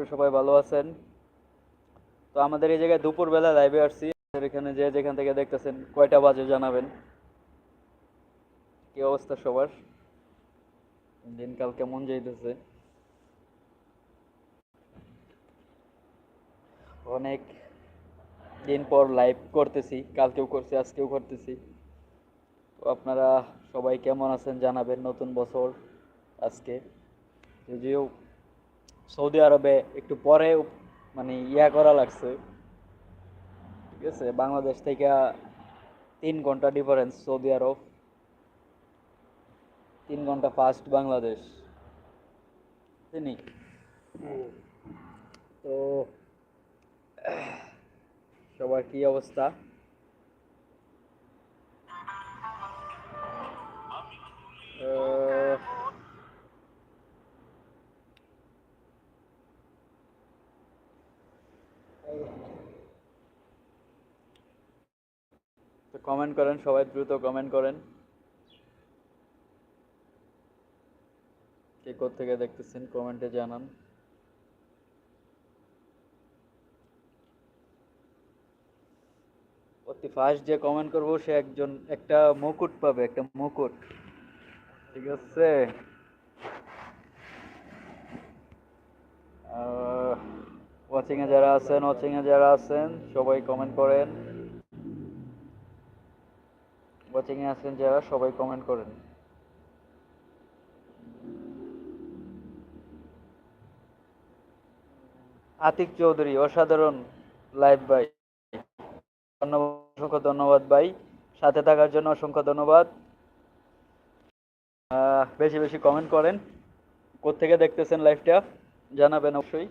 করি সবাই ভালো আছেন। তো আমাদের এই জায়গায় দুপুরবেলা লাইভে আসছি। এখানে যে যেখান থেকে দেখতেছেন, কয়টা বাজে জানাবেন? কি অবস্থা সবার? দিনকাল কেমন যাইতেছে? অনেক দিন পর লাইভ করতেছি, কালকেও করছি, আজকেও করতেছি। তো আপনারা সবাই কেমন আছেন জানাবেন নতুন বছর আজকে। যদিও সৌদি আরবে একটু পরে মানে ইয়া করা লাগছে। ঠিক আছে বাংলাদেশ থেকে তিন ঘণ্টা ডিফারেন্স সৌদি আরব। তিন ঘণ্টা ফাস্ট বাংলাদেশ। চিনি তো সবার কি অবস্থা? আহ, তো কমেন্ট করেন, সবাই দ্রুত কমেন্ট করেন। কে থেকে দেখতেছেন কমেন্টে জানান। অতি ফার্স্ট যে কমেন্ট করব, সে একজন, একটা মুকুট পাবে, একটা মুকুট। ঠিক আছে? ওয়াচিং এ যারা আছেন ওয়াচিং এ যারা আছেন, সবাই কমেন্ট করেন। এ আছেন যারা, সবাই কমেন্ট করেন। আতিক চৌধুরী, অসাধারণ লাইভ ভাই। ধন্যবাদ, অসংখ্য ধন্যবাদ ভাই। সাথে থাকার জন্য অসংখ্য ধন্যবাদ। বেশি বেশি কমেন্ট করেন। কোত্থেকে দেখতেছেন লাইভটা জানাবেন অবশ্যই।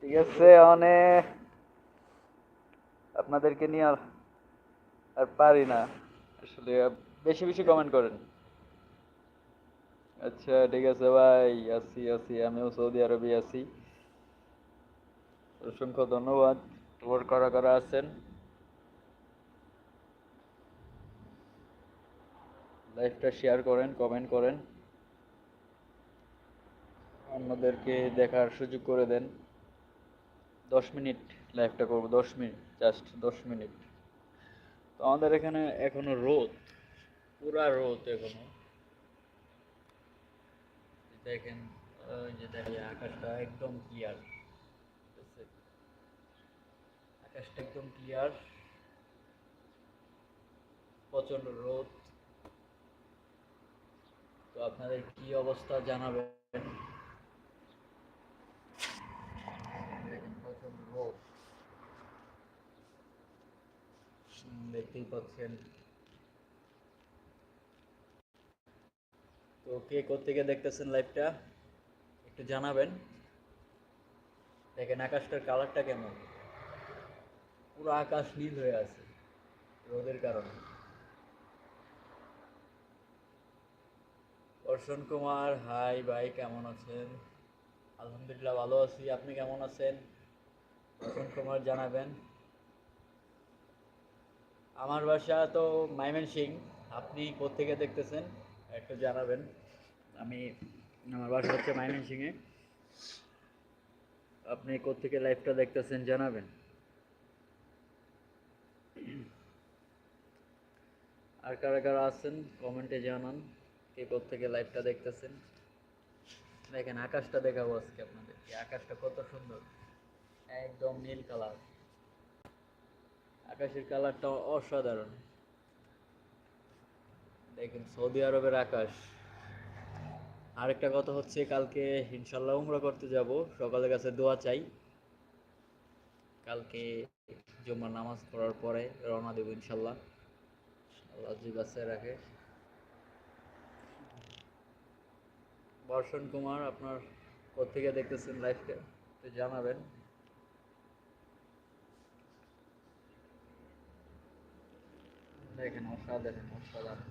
ঠিক আছে অনেক আপনাদেরকে নিয়ে আর পারি না। আসলে বেশি বেশি কমেন্ট করেন। আচ্ছা ঠিক আছে ভাই, আছি আছি। আমিও সৌদি আরবে আছি। অসংখ্য ধন্যবাদ। তোর কারা কারা আছেন। লাইভটা শেয়ার করেন কমেন্ট করেন। অন্যদেরকে দেখার সুযোগ করে দেন। দশ মিনিট লাইভটা করব, দশ মিনিট জাস্ট দশ মিনিট। তো আমাদের এখানে এখনও রোদ, পুরা রোদ এখনও। দেখেন যে দেখেন আকাশটা একদম ক্লিয়ার আকাশটা একদম ক্লিয়ার প্রচণ্ড রোদ। তো আপনাদের কি অবস্থা জানাবেন দেখেন প্রচণ্ড রোদ হুম, দেখতেই পাচ্ছেন। তো কে কোথেকে দেখতেছেন লাইভটা একটু জানাবেন। দেখেন আকাশটার কালারটা কেমন? পুরো আকাশ নীল হয়ে আছে রোদের কারণে। অর্ষণ কুমার হাই ভাই, কেমন আছেন? আলহামদুলিল্লাহ ভালো আছি। আপনি কেমন আছেন? অর্ষণ কুমার জানাবেন। আমার বাসা তো মাইমেন সিং আপনি কোত্থেকে দেখতেছেন? একটু জানাবেন। আমি, আমার বাসা হচ্ছে মাইমেন সিংয়ে আপনি কোত্থেকে লাইভটা দেখতেছেন, জানাবেন। আর কারা কারা আছেন, কমেন্টে জানান কে থেকে লাইভটা দেখতেছেন। দেখেন, আকাশটা দেখাবো আজকে আপনাদেরকে। আকাশটা কত সুন্দর। একদম নীল কালার। আকাশের কালারটা অসাধারণ। দেখেন সৌদি আরবের আকাশ। আরেকটা কথা হচ্ছে, কালকে ইনশাল্লাহ উমরা করতে যাব। সকালের কাছে দোয়া চাই। কালকে জুম্মার নামাজ পড়ার পরে রওনা দেব ইনশাল্লাহ আল্লাহ জি রাখে। বর্ষণ কুমার, আপনার কোথেকে দেখতেছেন লাইফটা একটু জানাবেন। দেখেন অসাধারণ অসাধারণ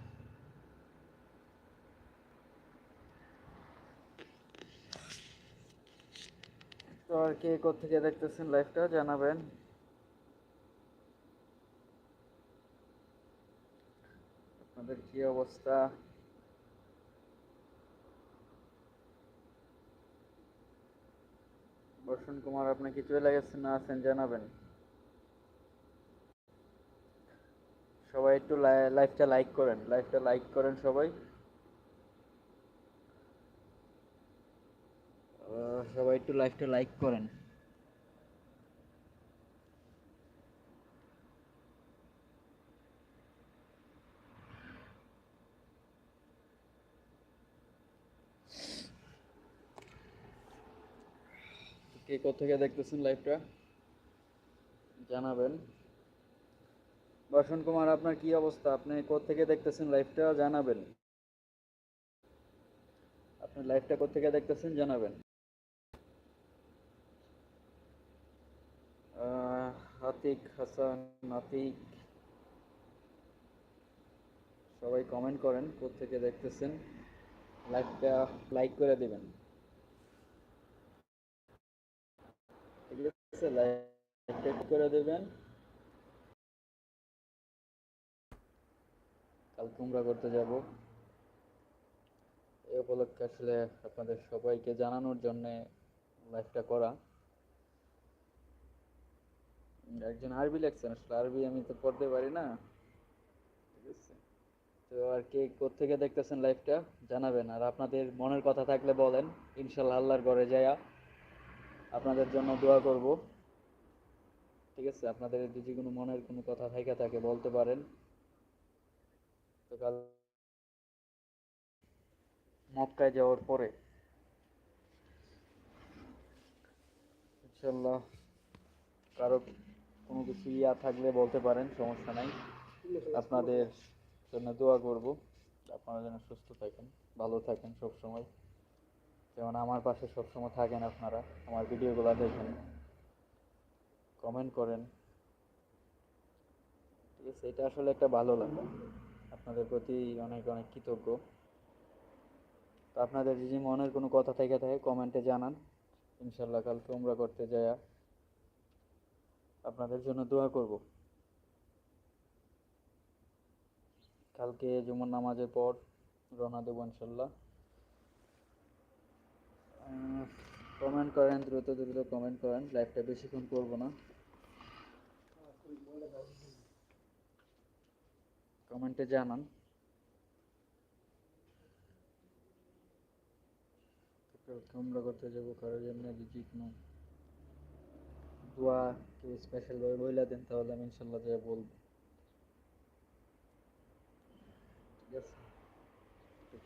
তো আর কে কোথেকে দেখতেছেন লাইভটা জানাবেন। আপনাদের কি অবস্থা? বর্ষণ কুমার, আপনি কি চলে গেছেন না আছেন, জানাবেন। সবাই একটু লাইভটা লাইক করেন লাইভটা লাইক করেন সবাই। সবাই একটু লাইভটা লাইক করেন। কে কোথেকে দেখতেছেন লাইভটা জানাবেন। বসন্ত কুমার, আপনার কি অবস্থা? আপনি কোথেকে দেখতেছেন লাইভটা জানাবেন। আপনি লাইভটা কোথেকে দেখতেছেন? জানাবেন। আতিক হাসান আতিক সবাই কমেন্ট করেন কোথেকে দেখতেছেন? লাইভটা লাইক করে দিবেন। ঠিক করে দেবেন। কাল কুমড়া করতে যাব। এই উপলক্ষে আসলে আপনাদের সবাইকে জানানোর জন্যে লাইভটা করা। একজন আরবি লেখছেন, আসলে আরবি আমি তো পড়তে পারি না। তো আর কে কোথেকে দেখতেছেন লাইভটা জানাবেন। আর আপনাদের মনের কথা থাকলে বলেন, ইনশাল্লাহ আল্লাহর ঘরে যায়া আপনাদের জন্য দোয়া করব। ঠিক আছে, আপনাদের যদি কোনো মনের কোনো কথা থেকে থাকে বলতে পারেন। মক্কায় যাওয়ার পরে ইনশাল্লাহ কারও কোনো কিছু ইয়া থাকলে বলতে পারেন, সমস্যা নাই। আপনাদের জন্য দোয়া করব। আপনারা যেন সুস্থ থাকেন, ভালো থাকেন সব সময় যেমন আমার পাশে সবসময় থাকেন আপনারা, আমার ভিডিওগুলো দেখেন কমেন্ট করেন। ঠিক আছে, এটা আসলে একটা ভালো লাগা আপনাদের প্রতি অনেক অনেক কৃতজ্ঞ। তো আপনাদের যদি মনের কোনো কথা থেকে থাকে, কমেন্টে জানান। ইনশাল্লাহ কাল তোমরা করতে যায় আপনাদের জন্য দোয়া করব। কালকে জুমার নামাজের পর রওনা দেবো ইনশাল্লাহ কমেন্ট করেন, দ্রুত দ্রুত কমেন্ট করেন। লাইভটা বেশিক্ষণ করব না। কমেন্টে জানান। তোমরা করতে যাব, কারোর জন্য যদি কোনো দোয়া কেউ স্পেশাল ভাবে বইলা দেন, তাহলে আমি ইনশাল্লাহ যা বলব। ঠিক আছে?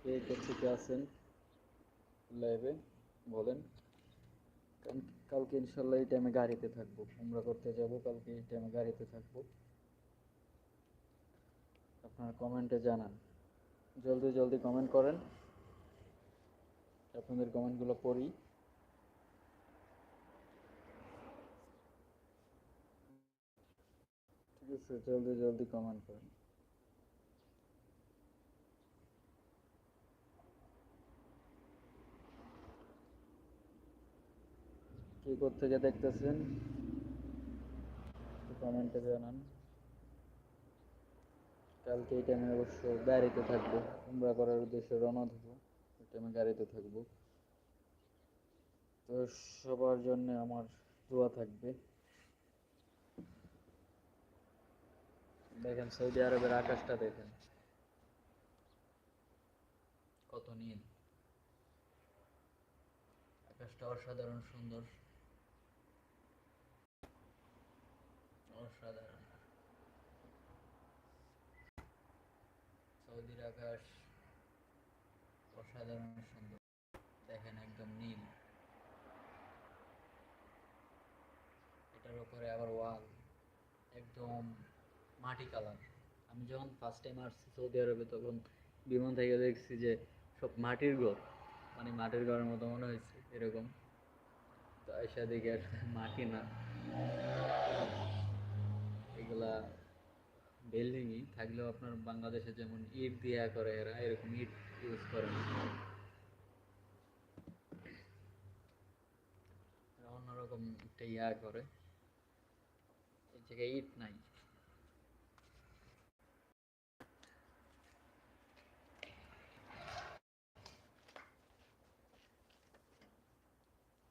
কে কোথেকে আছেন? লাইভে, বলেন। কালকে ইনশাল্লাহ এই টাইমে গাড়িতে থাকব। আমরা করতে যাব, কালকে এই টাইমে গাড়িতে থাকব। আপনারা কমেন্টে জানান। জলদি জলদি কমেন্ট করেন। আপনাদের কমেন্টগুলো পড়ি। ঠিক আছে, জলদি জলদি কমেন্ট করেন। কি থেকে দেখতেছেন? কমেন্টে জানান। কালকে এই টাইমে অবশ্য গাড়িতে থাকব, উমরা করার উদ্দেশ্যে রওনা দেবো ওই টাইমে গাড়িতে থাকব। তো সবার জন্য আমার দোয়া থাকবে। দেখেন সৌদি আরবের আকাশটা দেখেন। কত নীল। আকাশটা অসাধারণ সুন্দর। অসাধারণ। সৌদির আকাশ অসাধারণ সুন্দর। দেখেন একদম নীল। এটার উপরে আবার ওয়াল। একদম মাটি কালার। আমি যখন ফার্স্ট টাইম আসছি সৌদি আরবে, তখন বিমান থেকে দেখছি যে সব মাটির ঘর। মানে মাটির ঘরের মতো মনে হয়েছে এরকম। তো এসে দেখি মাটি না। এগুলা বিল্ডিংই থাকলেও আপনার বাংলাদেশে যেমন ইট দিয়া করে এরা, এরকম ইট ইউজ করে না। অন্যরকম একটা ইয়া করে। এই জায়গায় ইট নাই।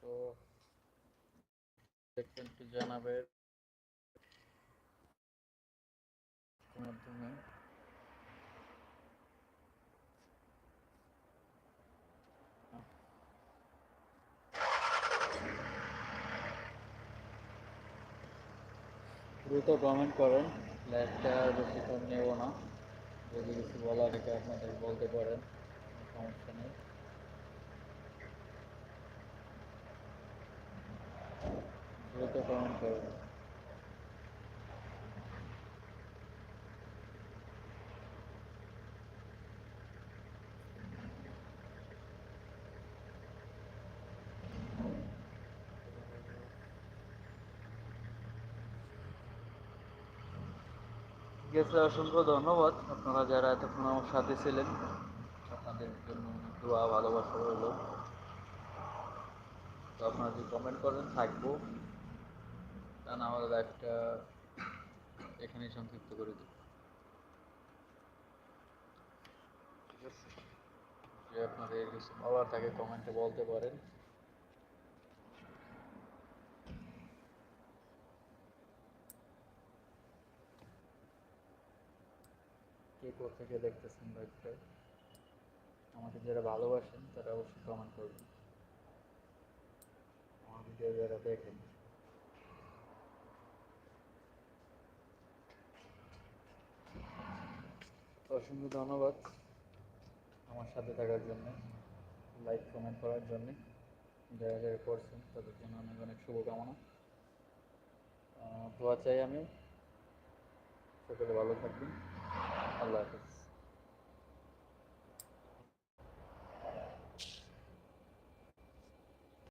তো জানাবেন। দ্রুত কমেন্ট করেন। লাইভটা বেশিক্ষণ নেব না। যদি কিছু বলার থাকে আপনাদের বলতে পারেন, সমস্যা নেই। দ্রুত কমেন্ট করেন। আছে অসংখ্য ধন্যবাদ। আপনারা যারা এতক্ষণ আমার সাথে ছিলেন আপনাদের জন্য দোয়া ভালোবাসা রইল। তো আপনারা যদি কমেন্ট করেন থাকব। তা না আমাদের লাইফটা এখানেই সংক্ষিপ্ত করে দেব ঠিক আছে। যে আপনাদের কিছু বলার থাকে কমেন্টে বলতে পারেন। কে থেকে দেখতেছেন লাইভটা আমাকে যারা ভালোবাসেন, তারা অবশ্যই কমেন্ট করবেন। আমার ভিডিও যারা দেখেন। অসংখ্য ধন্যবাদ আমার সাথে থাকার জন্য লাইক কমেন্ট করার জন্য। যারা যারা করছেন, তাদের জন্য অনেক অনেক শুভকামনা। দোয়া চাই আমি। সকলে ভালো থাকবেন। আল্লাহ হাফিজ।